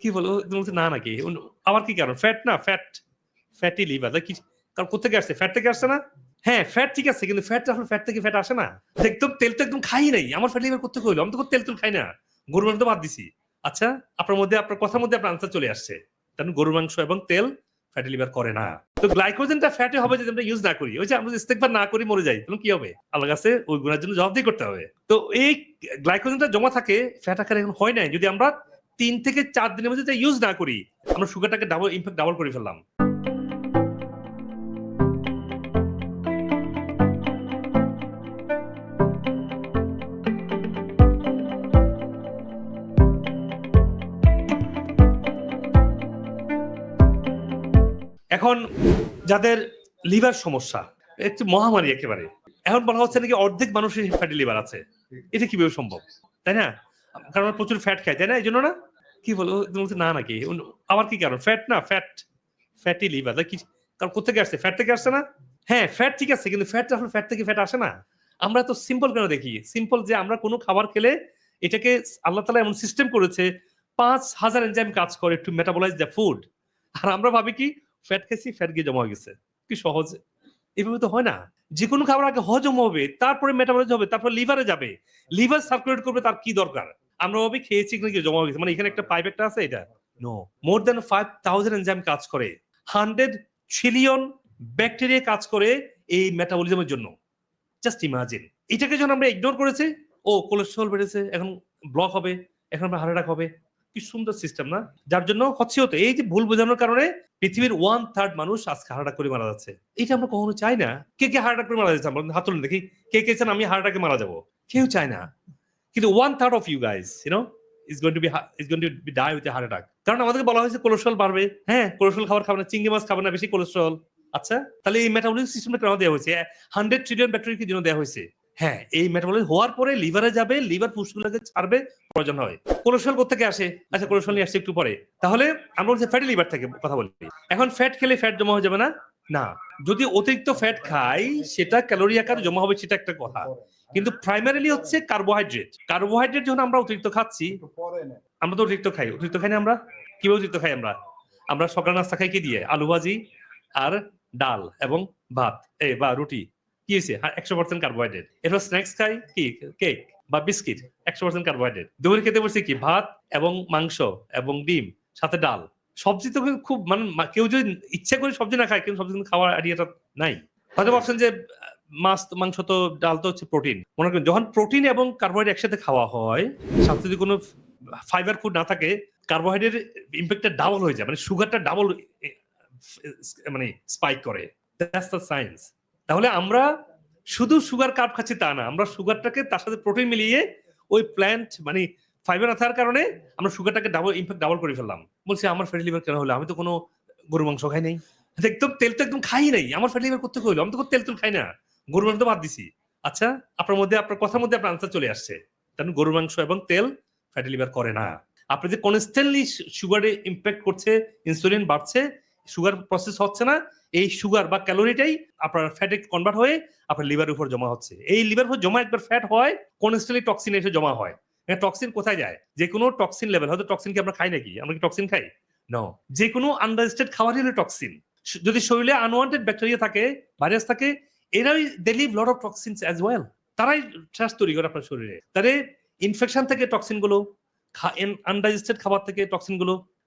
কি বলো বলছো না নাকি? আবার কি কারণ? ফ্যাট না? ফ্যাট ফ্যাটি লিভার কি? কারণ কোথেকে আসছে? ফ্যাট থেকে আসছে না? হ্যাঁ ফ্যাট ঠিক আছে, কিন্তু ফ্যাট আসলে ফ্যাট থেকে ফ্যাট আসে না একদম তেল তো একদম খাই নাই। আমার ফ্যাট লিভার করতে হইল? আমি তো তেল তেল খাই না। গরুর মাংস বাদ দিছি। আচ্ছা আপনার মধ্যে, আপনার কথার মধ্যে আপনার আনসার চলে আসছে। কারণ গরুর মাংস এবং তেল ফ্যাটি লিভার করে না। তো গ্লাইকোজেনটা ফ্যাটে হবে যদি আমরা ইউজ না করি। ওই যে আমরা ইস্তেকবার না করি, মরে যাই। তখন কি হবে? আল্লাহ কাছে ওই গুণার জন্য জবাবদি করতে হবে। তো এই গ্লাইকোজেনটা জমা থাকে ফ্যাট আকারে এখন হয় নাই। যদি আমরা তিন থেকে চার দিনের মধ্যে ইউজ না করি, আমরা সুগারটাকে ডাবল ইনফ্যাক্ট ডাবল করে ফেললাম। এখন যাদের লিভার সমস্যা, একটু মহামারী একেবারে, এখন বলা হচ্ছে নাকি অর্ধেক মানুষের ফ্যাটি লিভার আছে, এটা কীভাবে সম্ভব? তাই না? কারণ আমরা প্রচুর ফ্যাট খাই, তাই না? এই জন্য না? কি বলো বলছো, না নাকি। আবার কি কারণ? ফ্যাট না ফ্যাট ফ্যাটি লিভার কি? কারণ কোথেকে আসছে? ফ্যাট থেকে আসছে না? হ্যাঁ ফ্যাট ঠিক আছে, কিন্তু ফ্যাট আসলে ফ্যাট থেকে ফ্যাট আসে না। আমরা তো সিম্পল কেন দেখি। সিম্পল যে আমরা কোনো খাবার খেলে এটাকে আল্লাহ তালা এমন সিস্টেম করেছে, পাঁচ হাজার এনজাইম কাজ করে টু মেটাবলাইজ দ্য ফুড আর আমরা ভাবি কি? ফ্যাট খেয়েছি ফ্যাট গিয়ে জমা হয়ে গেছে। কি সহজ। এভাবে তো হয় না। যে কোনো খাবার আগে হজম হবে, তারপরে মেটাবলাইজ হবে, তারপর লিভারে যাবে। লিভার সার্কুলেট করবে, তার কি দরকার? আমরা ভাবি খেয়েছি নাকি, জমা হয়ে গেছে? মানে এখানে একটা পাইপ একটা আছে এটা? No more than five thousand enzyme কাজ করে। হান্ড্রেড ট্রিলিয়ন ব্যাকটেরিয়া কাজ করে এই মেটাবলিজমের জন্য। জাস্ট ইমাজিন এটাকে যখন আমরা ইগনোর করেছি, ও কোলেস্ট্রল বেড়েছে, এখন ব্লক হবে, এখন আমরা হার্ট অ্যাটাক হবে। কি সুন্দর সিস্টেম না? যার জন্য হচ্ছে হতো, এই যে ভুল বোঝানোর কারণে পৃথিবীর ওয়ান থার্ড মানুষ আজকে হার্ট করে মারা যাচ্ছে। এটা আমরা কখনো চাই না। কে কে হার্ট করে মারা যাচ্ছে? আমরা হাত তুলুন দেখি। কে কে আমি হার্ট মারা যাব? কেউ চায় না। কিন্তু one third of you guys you know is going to be is going to be die with heart attack কারণ আমাদেরকে বলা হয়েছে কোলেস্ট্রল বাড়বে। হ্যাঁ কোলেস্ট্রল খাবার খাবে না, চিংড়ি মাছ খাবে না, বেশি কোলেস্ট্রল আচ্ছা তাহলে এই মেটাবলিক সিস্টেমটা কেন দেওয়া হয়েছে? হান্ড্রেড ট্রিলিয়ন ব্যাকটেরিয়া কি জন্য দেওয়া হয়েছে? হ্যাঁ এই মেটাবলিক হওয়ার পরে লিভারে যাবে লিভার ফুসফুসগুলোকে ছাড়বে, প্রয়োজন হয় কোলেস্ট্রল কোথেকে আসে? আচ্ছা কোলেস্ট্রল নিয়ে আসছে একটু পরে। তাহলে আমরা বলছি ফ্যাটি লিভার থেকে কথা বলি। এখন ফ্যাট খেলে ফ্যাট জমা হয়ে যাবে না? না। যদি অতিরিক্ত ফ্যাট খাই, সেটা ক্যালোরি আকারে জমা হবে, সেটা একটা কথা। কিন্তু প্রাইমারিলি হচ্ছে কার্বোহাইড্রেট কার্বোহাইড্রেট যখন আমরা অতিরিক্ত খাচ্ছি, আমরা তো অতিরিক্ত খাই। অতিরিক্ত খাই না আমরা? কীভাবে অতিরিক্ত খাই আমরা? আমরা সকাল নাস্তা খাই কি দিয়ে? আলু ভাজি আর ডাল এবং ভাত, এ, বা রুটি। কি হয়েছে? একশো পার্সেন্ট কার্বোহাইড্রেট এরপর স্ন্যাক্স খাই কি? কেক বা বিস্কিট একশো পার্সেন্ট কার্বোহাইড্রেট দুপুরে খেতে বলছি কি? ভাত এবং মাংস এবং ডিম, সাথে ডাল। সবজি তো খুব মানে কেউ যদি ইচ্ছা করে সবজি না খায় কিন্তু সবজি খাওয়ার আইডিয়াটা নাই। হয়তো ভাবছেন যে মাছ মাংস তো, ডাল তো হচ্ছে প্রোটিন মনে করেন, যখন প্রোটিন এবং কার্বোহাইড্রেট একসাথে খাওয়া হয়, সাথে যদি কোনো ফাইবার ফুড না থাকে কার্বোহাইড্রেট ইম্প্যাক্টটা ডাবল হয়ে যায়। মানে সুগারটা ডাবল মানে স্পাইক করে। দ্যাটস দ্য সায়েন্স তাহলে আমরা শুধু সুগার কার্ব খাচ্ছি তা না, আমরা সুগারটাকে তার সাথে প্রোটিন মিলিয়ে ওই প্ল্যান্ট মানে ফাইবার না থাকার কারণে আমরা সুগারটাকে ডাবল ইম্প্যাক্ট ডাবল করে ফেললাম। বলছি, আমার ফ্যাটি লিভার কেন হলো? আমি তো কোনো গরু মাংস খাই নাই। একদম তেল তো একদম খাই নাই, আমার ফ্যাটি লিভার করতে হইল আমি তো তেল তেল খাই না। গরু মাংস তো বাদ দিছি। আচ্ছা আপনার মধ্যে, আপনার কথার মধ্যে আপনার আনসার চলে আসছে। কারণ গরু মাংস এবং তেল ফ্যাটি লিভার করে না। আপনি যে কনস্ট্যান্টলি সুগারে ইম্প্যাক্ট করছে ইনসুলিন বাড়ছে সুগার প্রসেস হচ্ছে না, এই সুগার বা ক্যালোরিটাই আপনার ফ্যাটে কনভার্ট হয়ে আপনার লিভারের উপর জমা হচ্ছে। এই লিভার উপর জমা একবার ফ্যাট হয় কনস্ট্যান্টলি টক্সিন এসে জমা হয়। টক্সিন কোথায় যায়? যে কোনো টক্সিন লেভেল হয়তো টক্সিন কি আমরা খাই নাকি? আমরা কি টক্সিন খাই? নো যে কোনো আন্ডারস্টেড খাবারই হলো টক্সিন যদি শরীরে আনওয়ান্টেড ব্যাকটেরিয়া থাকে ভাইরাস থাকে, এরাই they leave lot of toxins as well তারাই শ্বাস তৈরি করে আপনার শরীরে। তাহলে ইনফেকশন থেকে টক্সিনগুলো আনডাইজেস্টেড খাবার থেকে টক্সিন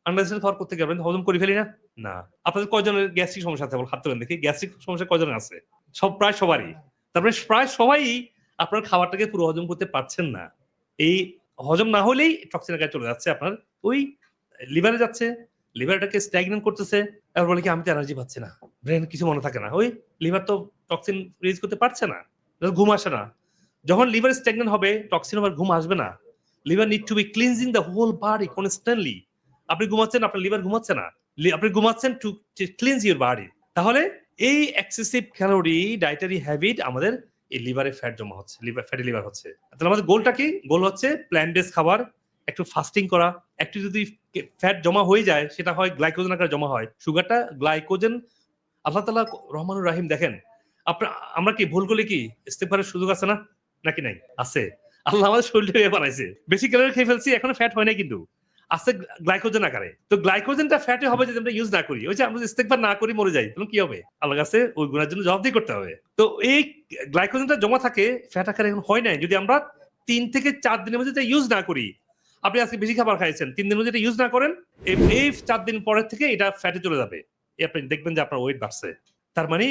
গুলো আনডাইজেস্টেড খাবার করতে গেলেন হজম করে ফেলি না? না। আপনাদের কয়জনের গ্যাস্ট্রিক সমস্যা আছে হাত তোলেন দেখি। গ্যাস্ট্রিক সমস্যা কয়জনের আছে? সব প্রায় সবারই। তারপরে প্রায় সবাই আপনার খাবারটাকে পুরো হজম করতে পারছেন না। এই হজম না হলেই টক্সিনের গায়ে চলে যাচ্ছে আপনার। ওই লিভারে যাচ্ছে লিভারটাকে স্ট্যাগনেন্ট করতেছে। এবার বলে কি, আমি তো এনার্জি পাচ্ছি না। ব্রেন কিছু মনে থাকে না। ওই লিভার তো টক্সিন রিলিজ করতে পারছে না। ঘুম আসে না। যখন লিভার স্ট্যাগনেন্ট হবে টক্সিন আবার ঘুম আসবে না। Liver need to be cleansing the whole body constantly আপনি ঘুমাচ্ছেন, আপনার লিভার ঘুমাচ্ছে না। আপনি ঘুমাচ্ছেন টু ক্লিনজ ইউর বডি তাহলে এই এক্সেসিভ ক্যালোরি ডায়েটারি হ্যাবিট আমাদের এই লিভারে ফ্যাট জমা হচ্ছে লিভার ফ্যাটি লিভার হচ্ছে। তাহলে আমাদের গোলটা কি? গোল হচ্ছে প্ল্যান্ট বেস খাবার, একটু ফাস্টিং করা। একটু যদি ফ্যাট জমা হয়ে যায়, সেটা হয় গ্লাইকোজেন আকারে জমা হয়। সুগারটা গ্লাইকোজেন আল্লাহ তালা রহমানুর রাহিম দেখেন। আপনার আমরা কি ভুল করলে কি? ইস্তেফারের সুযোগ আছে না? নাকি নাই? আছে। আল্লাহ আমাদের শরীরটা বানাইছে। বেশি ক্যালোরি খেয়ে ফেলছি, এখনও ফ্যাট হয় না কিন্তু। আছে গ্লাইকোজেন আকারে। তো গ্লাইকোজেনটা ফ্যাটে হবে যদি আমরা ইউজ না করি। ওই যে আমরা ইস্তেকবার না করি, মরে যাই। তাহলে কি হবে? আল্লাহ কাছে ওই গুণার জন্য জবাবদি করতে হবে। তো এই গ্লাইকোজেনটা জমা থাকে ফ্যাট আকারে এখন হয় নাই। যদি আমরা তিন থেকে চার দিনের মধ্যে ইউজ না করি, আপনি আজকে বেশি খাবার খাইছেন, তিন দিনের মধ্যে ইউজ না করেন, এই চার দিন পরের থেকে এটা ফ্যাটে চলে যাবে। আপনি দেখবেন যে আপনার ওয়েট বাড়ছে। তার মানে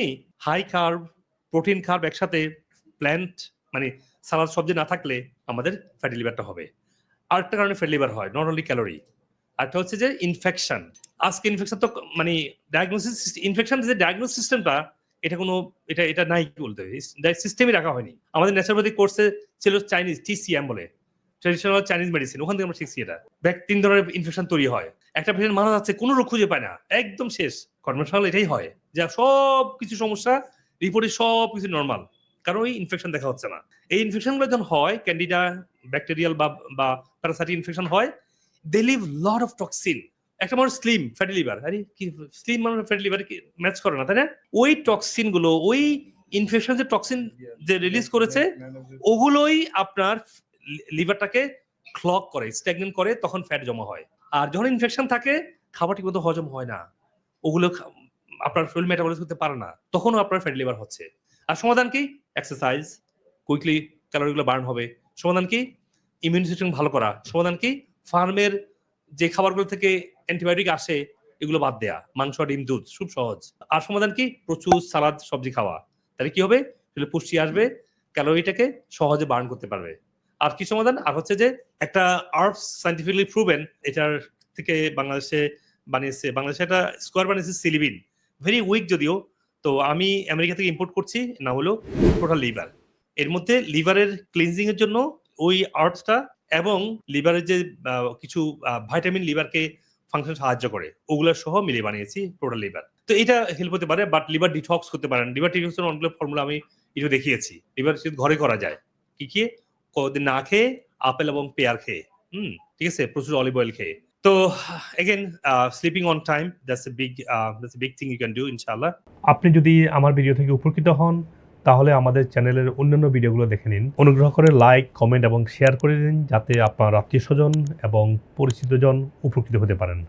হাই কার্ব প্রোটিন কার্ব একসাথে প্ল্যান্ট মানে সালাদ সবজি না থাকলে আমাদের ফ্যাটি লিভারটা হবে। আরেকটা কারণে ফ্যাটি লিভার হয় নট অনলি ক্যালোরি আরেকটা হচ্ছে যে ইনফেকশন আজকে ইনফেকশন তো মানে ডায়াগনোসিস ইনফেকশন যে ডায়াগনোস সিস্টেমটা এটা কোনো, এটা এটা নাই বলতে? সিস্টেমই রাখা হয়নি। আমাদের ন্যাচারোপ্যাথি কোর্সে ছিল চাইনিজ টিসিএম বলে। ট্রেডিশনাল চাইনিজ মেডিসিন ওখান থেকে আমরা শিখছি এটা। ব্যাক তিন ধরনের ইনফেকশন তৈরি হয়। একটা পেশেন্ট মারা যাচ্ছে, কোনো রোগ খুঁজে পায় না। একদম শেষ। কনভেনশনাল এটাই হয়। যা সব কিছু সমস্যা রিপোর্টে সব কিছু নর্মাল কারণ ওই ইনফেকশন দেখা হচ্ছে না। এই ইনফেকশনগুলো যখন হয় ক্যান্ডিডা ব্যাকটেরিয়াল বা বা প্যারাসাইটিক ইনফেকশন হয় they leave lot of toxin একটা মানুষ স্লিম ফ্যাটি লিভার আরে কি স্লিম মানুষ ফ্যাটি লিভার কি ম্যাচ করে না, তাই না? ওই টক্সিনগুলো, ওই ইনফেকশন যে টক্সিন যে রিলিজ করেছে, ওগুলোই আপনার লিভারটাকে ক্লক করে স্ট্যাগনেন্ট করে, তখন ফ্যাট জমা হয়। আর যখন ইনফেকশন থাকে, খাবার ঠিক মতো হজম হয় না। ওগুলো আপনার শরীর মেটাবলিজ করতে পারে না, তখনও আপনার ফ্যাটি লিভার হচ্ছে। আর সমাধান কি? এক্সারসাইজ কুইকলি ক্যালোরিগুলো বার্ন হবে। সমাধান কি? ইমিউন সিস্টেম ভালো করা। সমাধান কি? ফার্মের যে খাবারগুলো থেকে অ্যান্টিবায়োটিক আসে, এগুলো বাদ দেয়া। মাংস, ডিম, দুধ, খুব সহজ। আর সমাধান কি? প্রচুর সালাদ, সবজি খাওয়া। তাহলে কি হবে? তাহলে পুষ্টি আসবে ক্যালোরিটাকে সহজে বার্ন করতে পারবে। আর কি সমাধান? আর হচ্ছে যে একটা আর্টস সাইন্টিফিকলি প্রুভেন এটার থেকে বাংলাদেশে বানিয়েছে। বাংলাদেশে একটা স্কোয়ার বানিয়েছে সিলিবিন ভেরি উইক যদিও তো আমি আমেরিকা থেকে ইম্পোর্ট করছি, না হলো টোটাল লিভার এর মধ্যে লিভারের ক্লিনজিং এর জন্য ওই আর্টসটা এবং লিভারের যে কিছু ভাইটামিন লিভারকে ফাংশন সাহায্য করে, ওগুলো সহ মিলিয়ে বানিয়েছি টোটাল লিভার তো এটা হেল্প হতে পারে বাট লিভার ডিটক্স করতে পারেন। লিভার ডিটক্স অনেকগুলো ফর্মুলা আমি একটু দেখিয়েছি। লিভার ঘরে করা যায়, কি কি? না খেয়ে, আপেল এবং পেয়ার খেয়ে, হুম, ঠিক আছে? প্রচুর অলিভ অয়েল খেয়ে। তো again sleeping on time that's a big that's a big thing you can do ইনশাআল্লাহ আপনি যদি আমার ভিডিও থেকে উপকৃত হন, তাহলে আমাদের চ্যানেলের অন্যান্য ভিডিওগুলো দেখে নিন। অনুগ্রহ করে লাইক কমেন্ট এবং শেয়ার করে দিন, যাতে আপনার আত্মীয় স্বজন এবং পরিচিতজন উপকৃত হতে পারেন।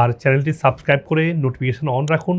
আর চ্যানেলটি সাবস্ক্রাইব করে নোটিফিকেশন অন রাখুন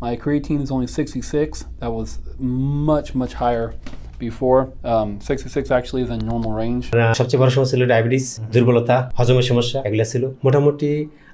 My creatine is only 66. That was much, much higher before. Um, 66 actually is in normal range. সবচেয়ে বড় সমস্যা ছিল ডায়াবেটিস দুর্বলতা হজমের সমস্যা এগুলো ছিল মোটামুটি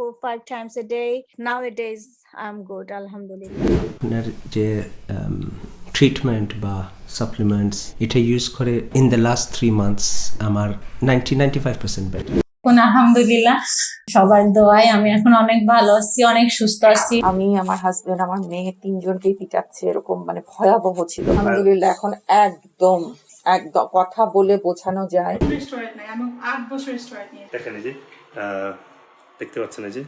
four, five times a day. Nowadays, I'm good, alhamdulillah. আপনার যে ট্রিটমেন্ট বা সাপ্লিমেন্টস এটা ইউজ করে in the last three months আমার ninety ninety five percent better এখন আলহামদুলিল্লাহ সবার দোয়ায় আমি এখন অনেক ভালো আছি অনেক সুস্থ আছি। আমি আমার হাজবেন্ড আমার মেয়ে তিনজনকেই পিটাচ্ছে এরকম মানে ভয়াবহ ছিল। আলহামদুলিল্লাহ এখন একদম একদম কথা বলে বোঝানো যায়। রেস্টুরেন্ট নাই আমি আট বছর নিয়ে দেখেন দেখতে পাচ্ছেন এই যে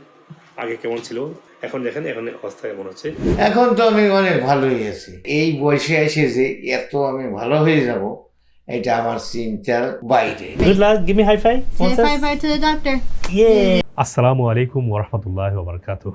আগে কেমন ছিল? এখন দেখেন এখন অবস্থা কেমন হচ্ছে। এখন তো আমি অনেক ভালোই আছি। এই বয়সে এসে যে এত আমি ভালো হয়ে যাব এটা আমার চিন্তার বাইরে। Good luck give me high five high five to the doctor yeah. আসসালামু আলাইকুম ওয়া রাহমাতুল্লাহি ওয়া বারকাতুহ।